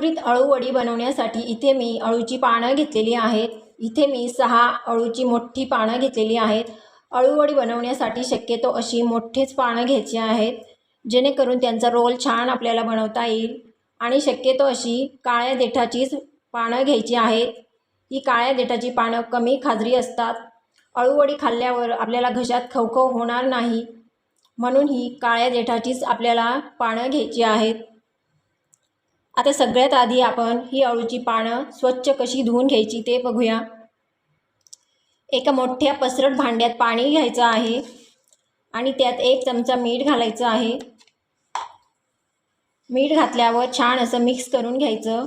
कुरकुरीत अळूवडी बनवण्यासाठी इथे मी अळूची पानं घेतलेली आहेत. इथे मी सहा अळूची मोठी पानं घेतलेली आहेत. अळूवडी बनवण्यासाठी शक्यतो अशी मोठीच पानं घ्यायची आहेत. जेणेकरून त्यांचा रोल छान आपल्याला बनवता येईल. आणि शक्यतो अशी काळ्या देठाचीच पानं घ्यायची आहेत. ही काळ्या देठाची पानं कमी खाजरी असतात. अळूवडी खाल्ल्यावर आपल्याला घशात खवखव होणार नाही. म्हणून ही काळ्या देठाचीच आपल्याला पानं घ्यायची आहेत. आता सगळ्यात आधी आपण ही अळूची पानं स्वच्छ कशी धुवून घ्यायची ते बघूया. एका मोठ्या पसरट भांड्यात पाणी घ्यायचं आहे आणि त्यात एक चमचा मीठ घालायचं आहे. मीठ घातल्यावर छान असं मिक्स करून घ्यायचं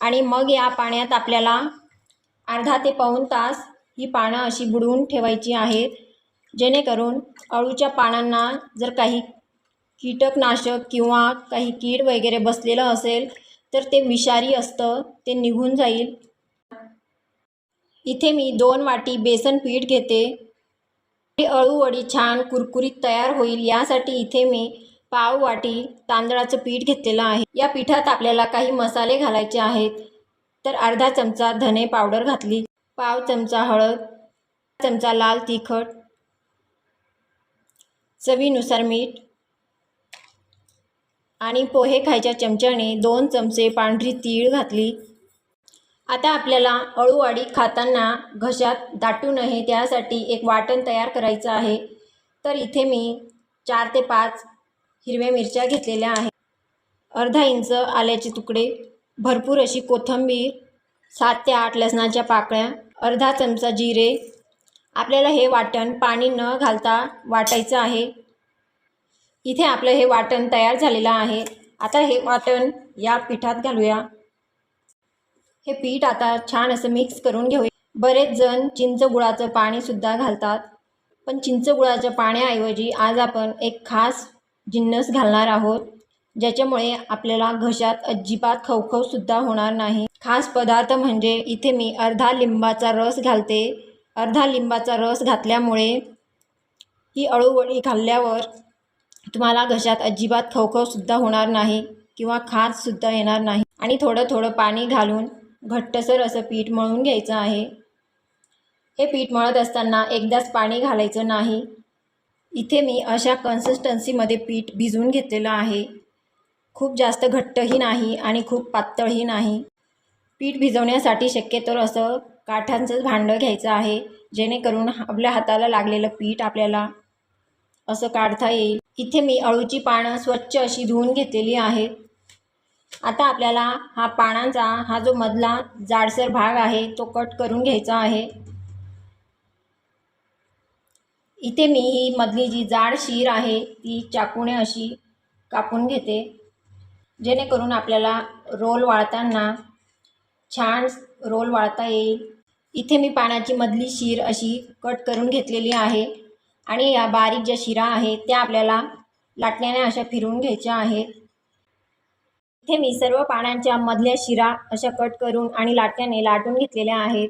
आणि मग या पाण्यात आपल्याला अर्धा ते पाऊण तास ही पानं अशी बुडवून ठेवायची आहेत. जेणेकरून अळूच्या पानांना जर काही कीटकनाशक किंवा काही कीड वगैरे बसलेलं असेल तर ते विषारी असतं ते निघून जाईल. इथे मी दोन वाटी बेसन पीठ घेते. अळूवडी छान कुरकुरीत तयार होईल यासाठी इथे मी पाव वाटी तांदळाचं पीठ घेतलेलं आहे. या पिठात आपल्याला काही मसाले घालायचे आहेत तर अर्धा चमचा धने पावडर घातली पाव चमचा हळद चमचा लाल तिखट चवीनुसार मीठ आणि पोहे खायच्या चमच्याने दोन चमचे पांढरी तीळ घातली. आता आपल्याला अळूवाडी खाताना घशात दाटू नये त्यासाठी एक वाटण तयार करायचं आहे. तर इथे मी चार ते पाच हिरव्या मिरच्या घेतलेल्या आहेत. अर्धा इंच आल्याचे तुकडे भरपूर अशी कोथिंबीर सात ते आठ लसणाच्या पाकळ्या अर्धा चमचा जिरे. आपल्याला हे वाटण पाणी न घालता वाटायचं आहे. इथे आपलं हे वाटण तयार झालेलं आहे. आता हे वाटण या पिठात घालूया. हे पीठ आता छान असं मिक्स करून घेऊया. बरेच जण चिंच गुळाचं पाणीसुद्धा घालतात. पण चिंचगुळाच्या पाण्याऐवजी आज आपण एक खास जिन्नस घालणार आहोत. ज्याच्यामुळे आपल्याला घशात अजिबात खवखवसुद्धा होणार नाही. खास पदार्थ म्हणजे इथे मी अर्धा लिंबाचा रस घालते. अर्धा लिंबाचा रस घातल्यामुळे ही अळूवळी खाल्ल्यावर तुम्हाला घशात अजिबात खवखवसुद्धा होणार नाही किंवा खाजसुद्धा येणार नाही. आणि थोडं थोडं पाणी घालून घट्टसर असं पीठ मळून घ्यायचं आहे. हे पीठ मळत असताना एकदाच पाणी घालायचं नाही. इथे मी अशा कन्सिस्टन्सीमध्ये पीठ भिजवून घेतलेलं आहे. खूप जास्त घट्टही नाही आणि खूप पातळही नाही. पीठ भिजवण्यासाठी शक्यतो असं काठांचंच भांडं घ्यायचं आहे जेणेकरून आपल्या हाताला लागलेलं पीठ आपल्याला असं काढता येईल. इथे मी अळूची पानं स्वच्छ अशी धुवून घेतलेली आहेत. आता आपल्याला हा पानांचा हा जो मधला जाडसर भाग आहे तो कट करून घ्यायचा आहे. इथे मी ही मधली जी जाड शीर आहे ती चाकूने अशी कापून घेते. जेणेकरून आपल्याला रोल वाळताना छान रोल वाळता येईल. इथे मी पानाची मधली शीर अशी कट करून घेतलेली आहे. आणि या बारीक ज्या शिरा आहेत त्या आपल्याला लाटण्याने अशा फिरवून घ्यायच्या आहेत. इथे मी सर्व पानांच्या मधल्या शिरा अशा कट करून आणि लाटण्याने लाटून घेतलेल्या आहेत.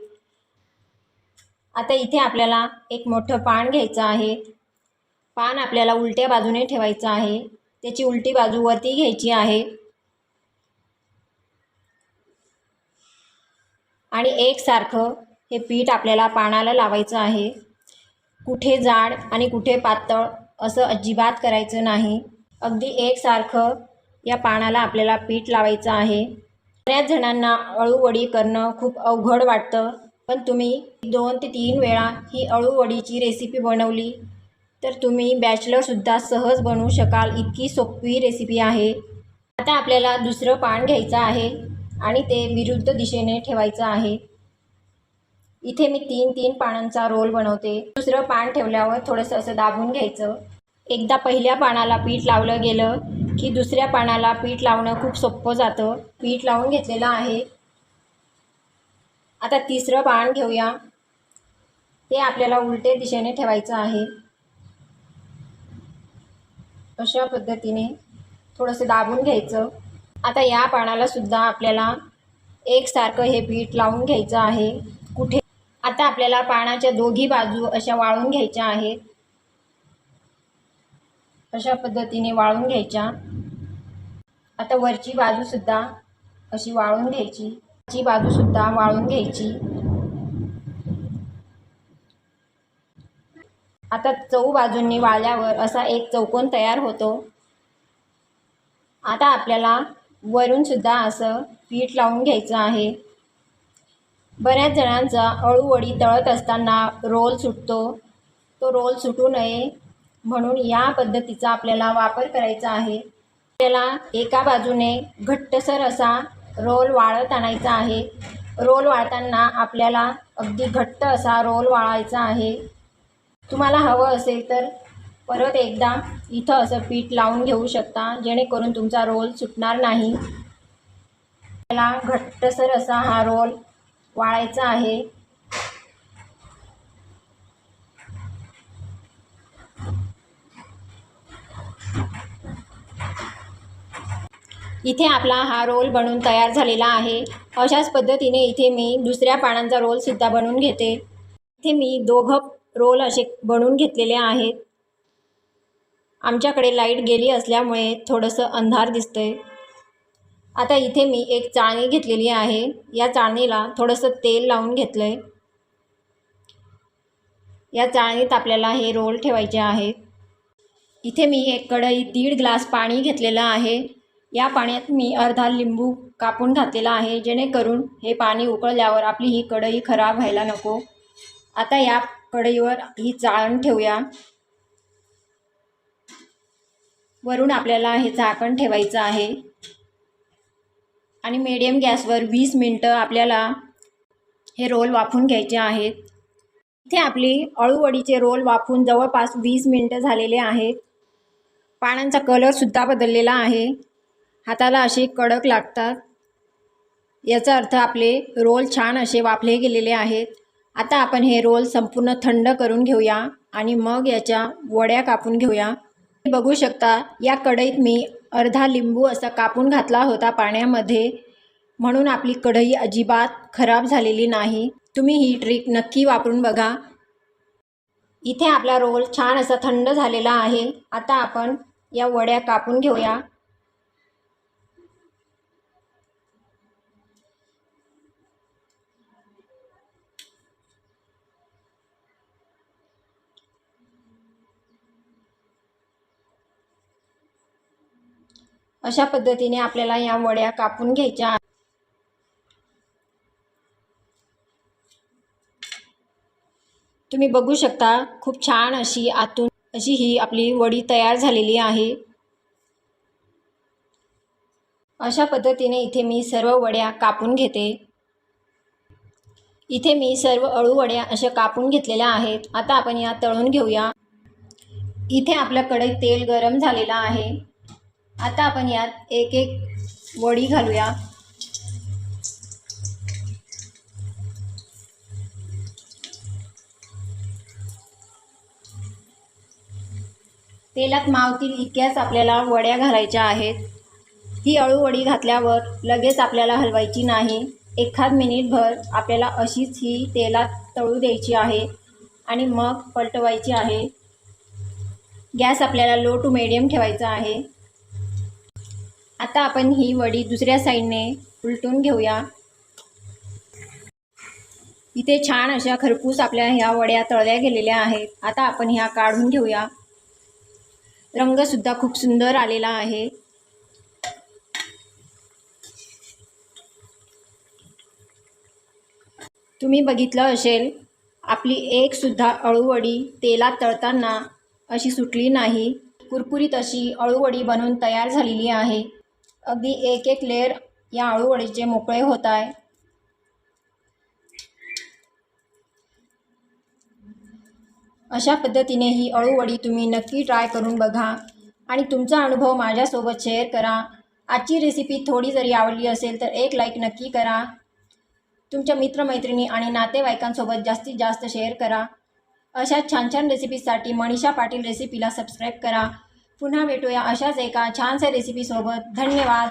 आता इथे आपल्याला एक मोठं पान घ्यायचं आहे. पान आपल्याला उलट्या बाजूने ठेवायचं आहे. त्याची उलटी बाजू वरती घ्यायची आहे. आणि एकसारखं हे पीठ आपल्याला पानाला लावायचं आहे. कुठे जाड आणि कुठे पातळ असं अजिबात करायचं नाही. अगदी एकसारखं या पानाला आपल्याला पीठ लावायचं आहे. बऱ्याच जणांना अळूवडी करणं खूप अवघड वाटतं पण तुम्ही दोन ते तीन वेळा ही अळूवडीची रेसिपी बनवली तर तुम्ही बॅचलरसुद्धा सहज बनवू शकाल. इतकी सोपी रेसिपी आहे. आता आपल्याला दुसरं पान घ्यायचं आहे आणि ते विरुद्ध दिशेने ठेवायचं आहे. इथे मी तीन तीन पानांचा रोल बनवते. दुसरं पान ठेवल्यावर थोडंसं असं दाबून घ्यायचं. एकदा पहिल्या पानाला पीठ लावलं गेलं की दुसऱ्या पानाला पीठ लावणं खूप सोपं जातं. पीठ लावून घेतलेलं आहे. आता तिसरं पान घेऊया. ते आपल्याला उलटे दिशेने ठेवायचं आहे. अशा पद्धतीने थोडंसं दाबून घ्यायचं. आता या पानाला सुद्धा आपल्याला एकसारखं हे पीठ लावून घ्यायचं आहे. कुठे आता आपल्याला पानाच्या दोघी बाजू अशा वाळून घ्यायच्या आहेत. अशा पद्धतीने वाळून घ्यायच्या. आता वरची बाजूसुद्धा अशी वाळून घ्यायची. ची बाजूसुद्धा वाळून घ्यायची. आता चौ बाजूंनी वाळल्यावर असा एक चौकोन तयार होतो. आता आपल्याला वरूनसुद्धा असं पीठ लावून घ्यायचं आहे. बऱ्याच जणांचा अळूवडी तळत असताना रोल सुटतो. तो रोल सुटू नये म्हणून या पद्धतीचा आपल्याला वापर करायचा आहे. आपल्याला एका बाजूने घट्टसर असा रोल वाळत आणायचा आहे. रोल वाळताना आपल्याला अगदी घट्ट असा रोल वाळायचा आहे. तुम्हाला हवं असेल तर परत एकदा इथं असं पीठ लावून घेऊ शकता जेणेकरून तुमचा रोल सुटणार नाही. त्याला घट्टसर असा हा रोल वाळायचा आहे. इथे आपला हा रोल बनून तयार झालेला आहे. अशाच पद्धतीने इथे मी दुसऱ्या पानांचा रोलसुद्धा बनवून घेते. इथे मी दोघं रोल असे बनवून घेतलेले आहेत. आमच्याकडे लाइट गेली असल्यामुळे थोडंसं अंधार दिसतंय. आता इथे मी एक चाळणी घेतलेली आहे. या चाळणीला थोडंसं तेल लावून घेतलं आहे या चाळणीत आपल्याला हे रोल ठेवायचे आहेत. इथे मी एक कढई दीड ग्लास पाणी घेतलेलं आहे. या पाण्यात मी अर्धा लिंबू कापून घातलेला आहे. जेणेकरून हे पाणी उकळल्यावर आपली ही कढई खराब व्हायला नको. आता या कढईवर ही चाळण ठेवूया. वरून आपल्याला हे झाकण ठेवायचं आहे. आणि मीडियम गॅसवर वीस मिनटं आपल्याला हे रोल वाफून घ्यायचे आहेत. इथे आपली अळूवडीचे रोल वाफून जवळपास वीस मिनटं झालेले आहेत. पानांचा कलरसुद्धा बदललेला आहे. हाताला असे कडक लागतात. याचा अर्थ आपले रोल छान असे वाफले गेलेले आहेत. आता आपण हे रोल संपूर्ण थंड करून घेऊया आणि मग याच्या वड्या कापून घेऊया. बघू शकता या कढईत मी अर्धा लिंबू असा कापून घातला होता पाण्यामध्ये. म्हणून आपली कढई अजिबात खराब झालेली नाही. तुम्ही ही ट्रिक नक्की वापरून बघा. इथे आपला रोल छान असा थंड झालेला आहे. आता आपण या वड्या कापून घेऊया. अशा पद्धतीने आपल्याला या वड्या कापून घ्यायच्या तुम्ही बघू शकता खूप छान अशी आतून अशी ही आपली वडी तयार झालेली आहे. अशा पद्धतीने इथे मी सर्व वड्या कापून घेते. इथे मी सर्व अळू वड्या अशा कापून घेतलेल्या आहेत. आता आपण या तळून घेऊया. इथे आपल्याकडे तेल गरम झालेलं आहे. आता आपण यात एक एक वडी घालूया. तेलात मावतील इतक्याच आपल्याला वड्या घालायच्या आहेत. ही अळूवडी घातल्यावर लगेच आपल्याला हलवायची नाही. एखाद मिनिटभर आपल्याला अशीच ही तेलात तळू द्यायची आहे आणि मग पलटवायची आहे. गॅस आपल्याला लो टू मिडियम ठेवायचा आहे. आता आपण ही वडी दुसऱ्या साईडने उलटून घेऊया. इथे छान अशा खरपूस आपल्या ह्या वड्या तळल्या गेलेल्या आहेत. आता आपण ह्या काढून घेऊया. रंगसुद्धा खूप सुंदर आलेला आहे. तुम्ही बघितलं असेल आपली एकसुद्धा अळूवडी तेलात तळताना अशी सुटली नाही. कुरकुरीत अशी अळूवडी बनवून तयार झालेली आहे. अगदी एक एक लेअर या अळूवडीचे मोकळे होत आहे. अशा पद्धतीने ही अळूवडी तुम्ही नक्की ट्राय करून बघा आणि तुमचा अनुभव माझ्यासोबत शेअर करा. आजची रेसिपी थोडी जरी आवडली असेल तर एक लाईक नक्की करा. तुमच्या मित्रमैत्रिणी आणि नातेवाईकांसोबत जास्तीत जास्त शेअर करा. अशा छान छान रेसिपीसाठी मनीषा पाटील रेसिपीला सबस्क्राईब करा. पुन्हा भेटूया अशाच एका छानशा रेसिपीसोबत धन्यवाद.